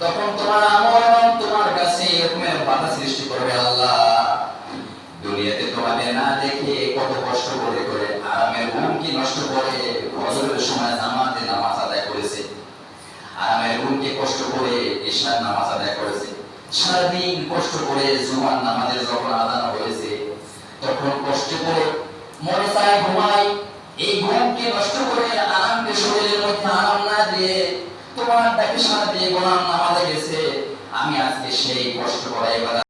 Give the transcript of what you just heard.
তখন তোমার আমল এবং তোমার কাছে এরকমের বাধা সৃষ্টি করবে আল্লাহ। দুনিয়াতে তোমাদের না দেখে কত কষ্ট করে করে, আরামের ঘুম কি নষ্ট করে, ফজরের সময় জামাতে নামাজ আদায় করেছে। আরামের ঘুমকে কষ্ট করে ঈশার নামাজ আদায় করেছে। সারাদিন কষ্ট করে জুমার নামাজের যখন আদান হয়েছে, তখন কষ্ট করে মনে চায় ঘুমাই এই ঘুমকে নষ্ট করে আরামকে শরীরের মধ্যে আরাম না দিয়ে ডাকে সারা দিয়ে গোলাম নামাজে গেছে আমি আজকে সেই কষ্ট করা এবার